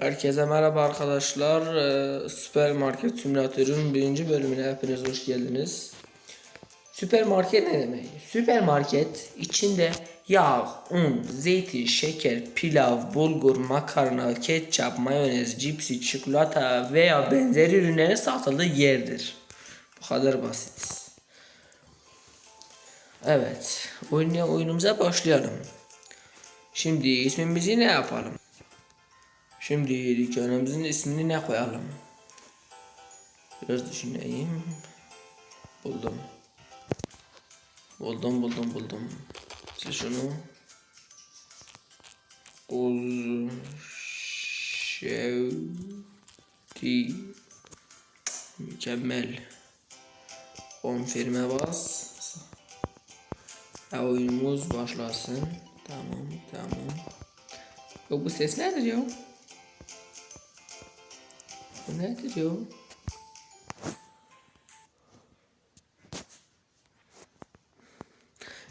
Herkese merhaba arkadaşlar. Ee, Süpermarket Simülatör'ün birinci bölümüne hepiniz hoş geldiniz. Süpermarket ne demek? Süpermarket içinde yağ, un, zeytin, şeker, pilav, bulgur, makarna, ketçap, mayonez, cipsi, çikolata veya benzeri ürünlerin satıldığı yerdir. Bu kadar basit. Evet, oyuna, oyunumuza başlayalım. Şimdi ismimizi ne yapalım? Şimdi dükkanımızın ismini ne koyalım? Biraz düşüneyim. Buldum. Buldum buldum buldum. İşte şunu. Uz Şevti Mükemmel. Konfirme bas. Ya oyunumuz başlasın. Tamam tamam. Yok bu ses nedir ya? Bu nedir ya?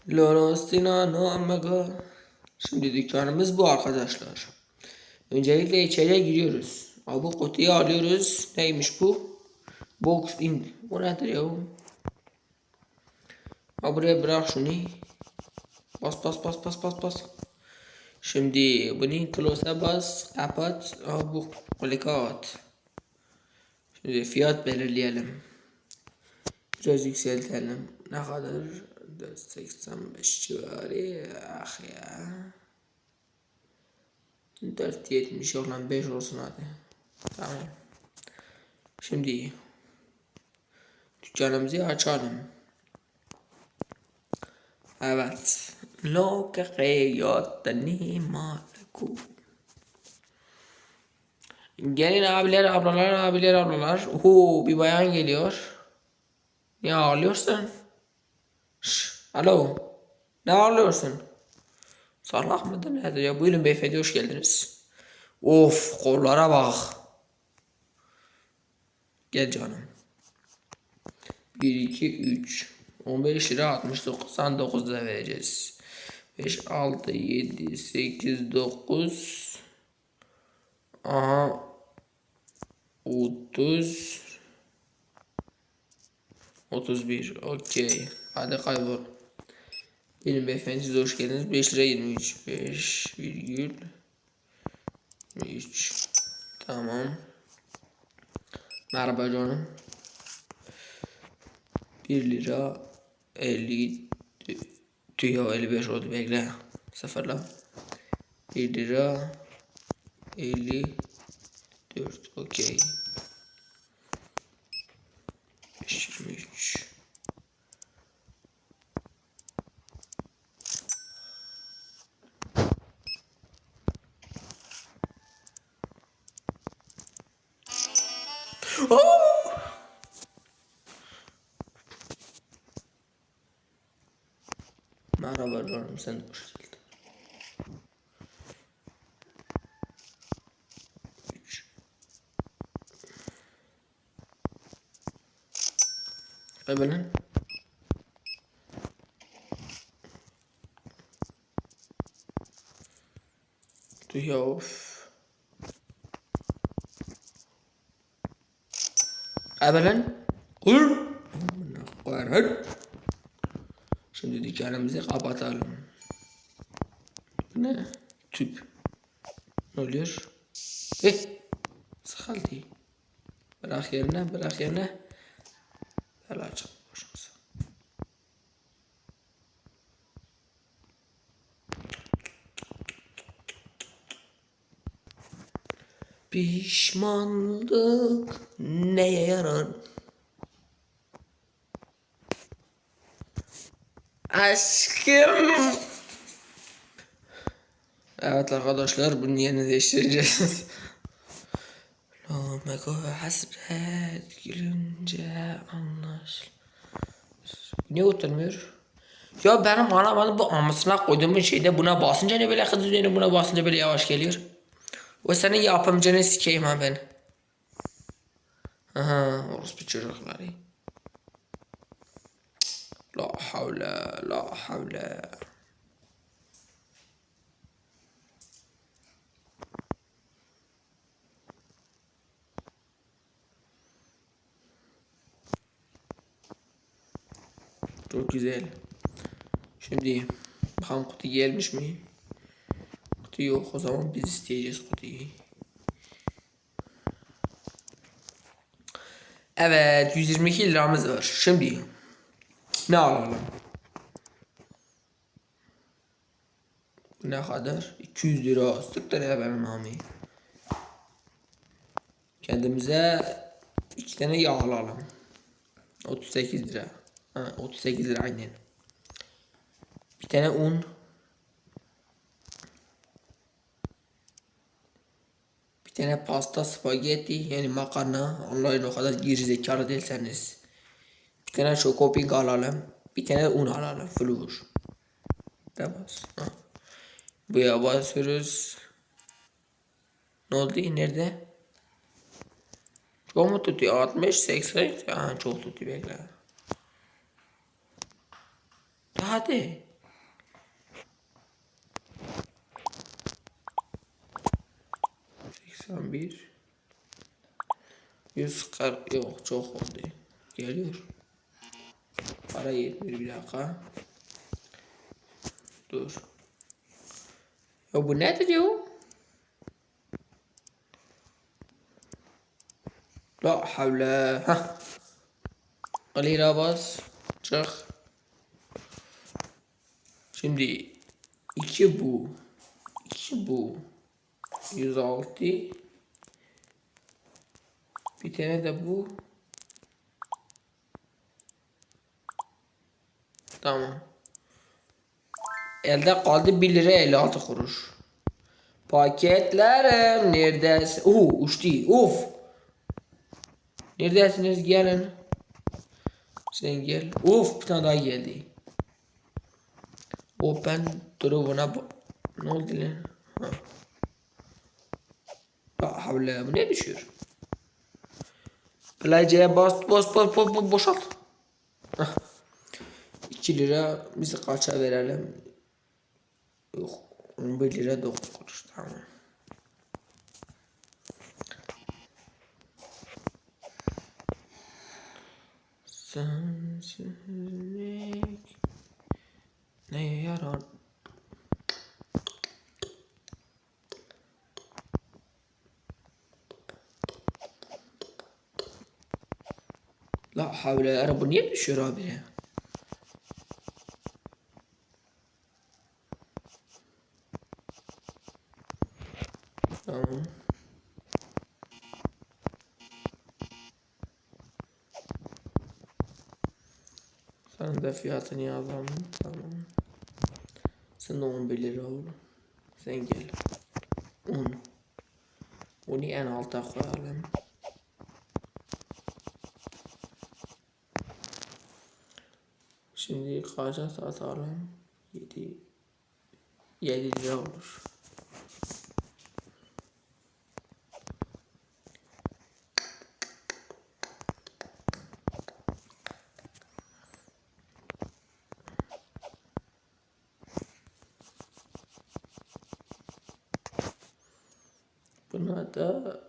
Lorostina no Omega. Şimdi dükkanımız bu arkadaşlar. Öncelikle içeriye giriyoruz. Bu kutuyu alıyoruz. Neymiş bu? Box in. Bu nedir ya? Ha buraya bırak şunu. Bas bas bas bas bas bas. Şimdi bunu close'a bas. Kapat. Ha bu klikat. Şimdi fiyat belirleyelim. Biraz yükseltelim. Ne kadar? 485 civarı. Ah ya. 470 olan 5 olsun hadi. Tamam. Şimdi dükkanımızı açalım. Evet. Lo que creyó tenía Gelin abiler, ablalar, abiler, ablalar. Uhu, bir bayan geliyor. Ne ağlıyorsun? Şş, alo. Ne ağlıyorsun? Salak mıdır nedir ya? Buyurun beyefendi hoş geldiniz. Of kollara bak. Gel canım. 1, 2, 3. 15 lira 69 99 da vereceğiz. 5, 6, 7, 8, 9. Aha. 30. 31. Okey. Hadi kaybol. Benim beyefendi siz hoş geldiniz. 5 lira 23. 5 virgül 23. Tamam. Merhaba canım. 1 lira 50 tüyo 55 oldu bekle. Sıfırla. 1 lira 54 okey. 23 Oh! Merhaba canım sen de hoş geldin. Üç. Efendim? Tüh of. Efendim? Kur. Amına koyarım. Şimdi dükkanımızı kapatalım. Bu ne? Tüp. Ne oluyor? Eh. Sıkıldı. Bırak yerine, bırak yerine. Açık başımıza. Pişmanlık neye yarar? Aşkım. Evet arkadaşlar bunun yerini değiştireceğiz. Lomego hasret gülünce anlaş. Niye utanmıyor? Ya benim anlamadım bu amasına koyduğumun şeyde buna basınca ne böyle hızlı dönüyor buna basınca böyle yavaş geliyor. O senin yapımcını sikeyim ha ben. Aha orospu çocukları. La havle la havle. Çok güzel. Şimdi bakalım kutu gelmiş mi? Kutu yok o zaman biz isteyeceğiz kutuyu. Evet 122 liramız var. Şimdi ne alalım? Ne kadar? 200 lira. Sıktır ya benim ami. Kendimize iki tane yağ alalım. 38 lira. Ha, 38 lira aynen. Bir tane un. Bir tane pasta spagetti yani makarna. Allah'ın o kadar gerizekalı değilseniz. Bir tane şokoping alalım. Bir tane un alalım. Flur. Bas. Ha. Buraya basıyoruz. Ne oldu? Nerede? Çok mu tutuyor? 60, 80. Ha, çok tutuyor bekle. Hadi. Seksen bir. Yüz kırk yok çok oldu. Geliyor. Para yetmiyor bir dakika. Dur. Ya bu nedir ya? La havle. Hah. Lira bas. Çık. Şimdi iki bu. iki bu. 106. Bir tane de bu. Tamam. Elde kaldı 1 lira 56 kuruş. Paketlerim neredesin? Uhu uçtu. Uf. Neredesiniz? Gelin. Sen gel. Uf bir tane daha geldi. Open bak. Ne oldu lan? Ha. La havle bu ne düşüyor? Playce'ye bas bas bas bas bas boşalt. Hah. 2 lira bizi kaça verelim? Yok 11 lira 9 kuruş tamam. Sensizlik neye yarar? La havle ya bu niye düşüyor abi ya? Tamam. Sen de fiyatını yazalım. Tamam. Sen de 11 lira olur. Sen gel. 10. Onu en alta koyalım. Şimdi kaça satalım? 7 7 lira olur. Buna da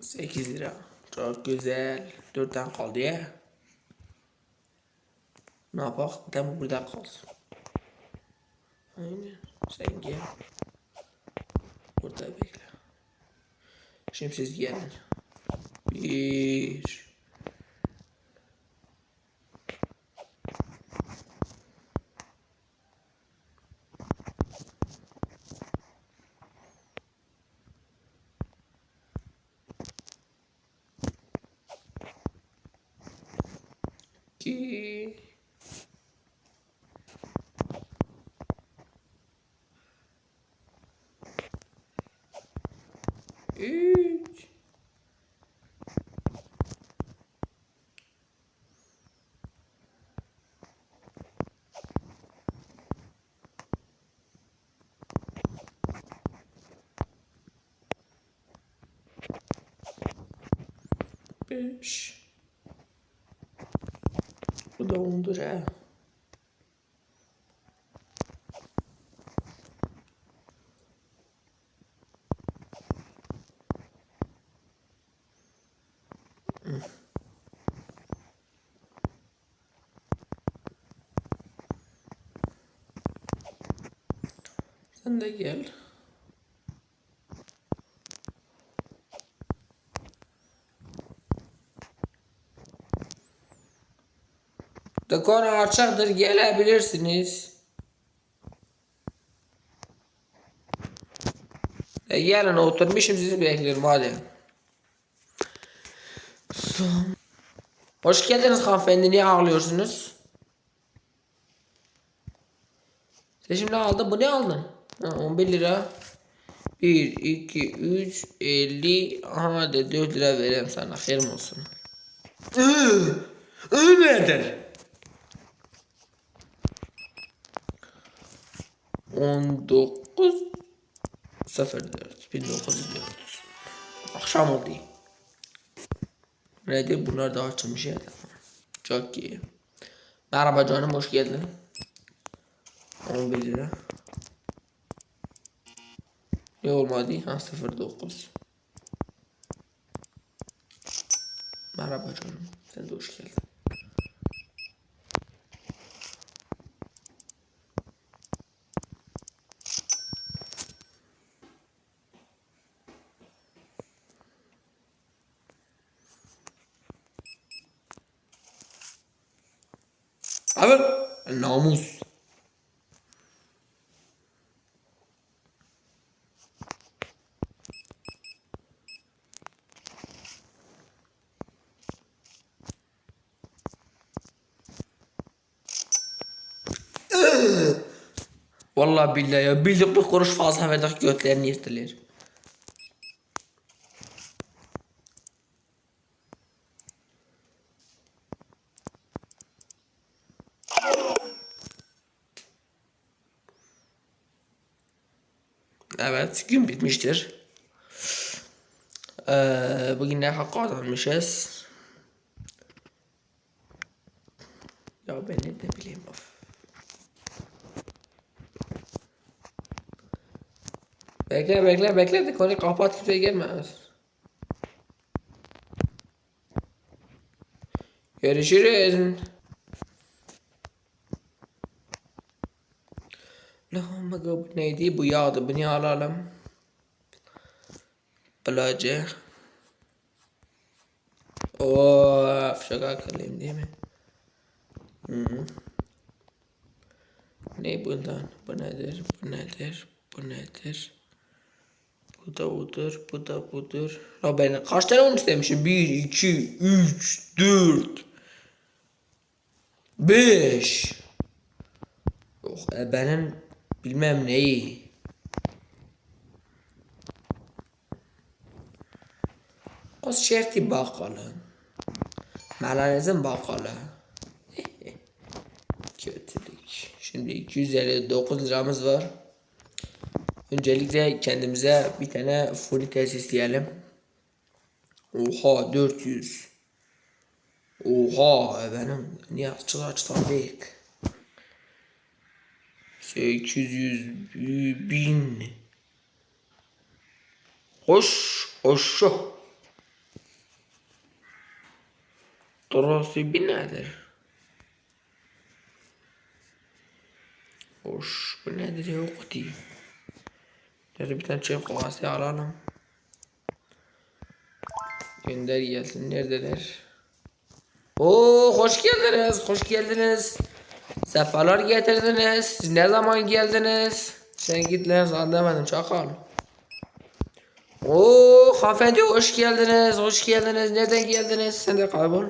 8 lira. Çok güzel. 4 tane kaldı ya. Ne yapak? Tane burada kalsın. Aynen. Sen gel. Burada bekle. Şimdi siz gelin. Bir. Beş. Bu da ondur ha. Sen de gel. Dekor açıktır gelebilirsiniz. E, gelin oturmuşum sizi bekliyorum hadi. Hoş geldiniz hanımefendi niye ağlıyorsunuz? Sen şimdi aldın bu ne aldın? Ha, 11 lira. 1, 2, 3, 50. Hadi 4 lira vereyim sana. Hayırım olsun. Iı, nedir? 19 04 1904 Akşam oldu. Nedir? Bunlar da açılmış ya. Çok iyi. Merhaba canım hoş geldin. 11 lira. Ne olmadı? Ha 09. Merhaba canım. Sen de hoş geldin. Abi namus. Vallahi billahi ya bildik bir kuruş fazla verdik götlerini yırtılır. Evet gün bitmiştir. Ee, bugün ne hak kazanmışız? Ya ben ne bileyim of. Bekle bekle bekle de konuyu kapat kimse gelmez. Görüşürüz. Lahım bu neydi bu yağdı bunu alalım. Plajı. Of şaka kalayım değil mi? -hı. Ne bundan? Bu nedir? Bu nedir? Bu nedir? Bu da budur, bu da budur. Ya ben kaç tane onu istemişim? 1, 2, 3, 4, 5. Yok e benim bilmem neyi. Az şerti bakalım. Melanizm bakalım. Kötülük. Şimdi 259 liramız var. Öncelikle kendimize bir tane full tesis diyelim. Oha 400. Oha benim niye açıl açladık. 800 bin. Hoş hoş. Torası bin nedir? Hoş bu nedir ya değil. Şöyle bir tane çöp kovası alalım. Gönder gelsin. Neredeler? Oo hoş geldiniz. Hoş geldiniz. Sefalar getirdiniz. Siz ne zaman geldiniz? Sen git lan çakal. Oo hanımefendi hoş geldiniz. Hoş geldiniz. Nereden geldiniz? Sen de kaybol.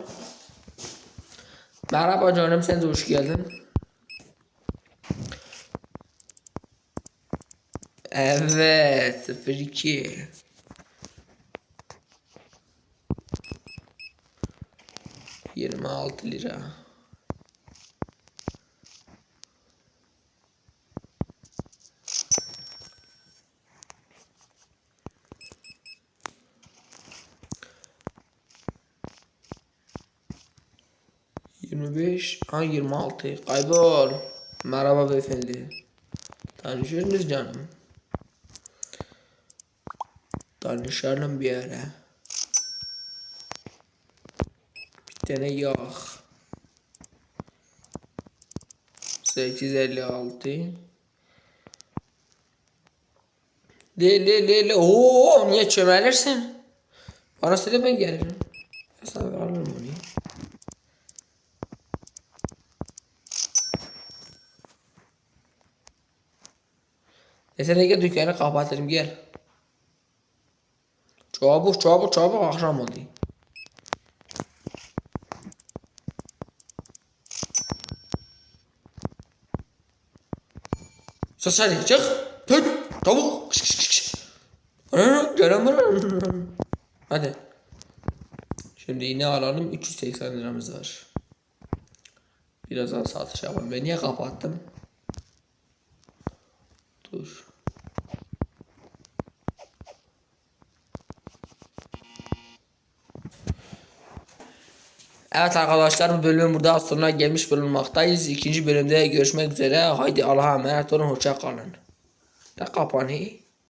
Merhaba canım sen de hoş geldin. Evet 02 26 lira Yirmi beş, ha yirmi altı. Kaybol. Merhaba beyefendi. Tanışıyor muyuz canım? Tanışalım bir ara. Bir tane yağ. 856 Le le le le. Niye çömelirsin? Bana söyle ben gelirim. Ben sana alırım onu. ya. Desene gel dükkanı kapatırım gel. Çabuk çabuk çabuk akşam oldu. Sus hadi çık. Tut. Çabuk. Kış, kış. Ana, Gelen var. Hadi. Şimdi yine alalım 380 liramız var. Birazdan satış yapalım. Ben niye kapattım? Dur. Evet arkadaşlar bu bölümün burada sonuna gelmiş bulunmaktayız. İkinci bölümde görüşmek üzere. Haydi Allah'a emanet olun. Hoşça. Ne kapanıyor?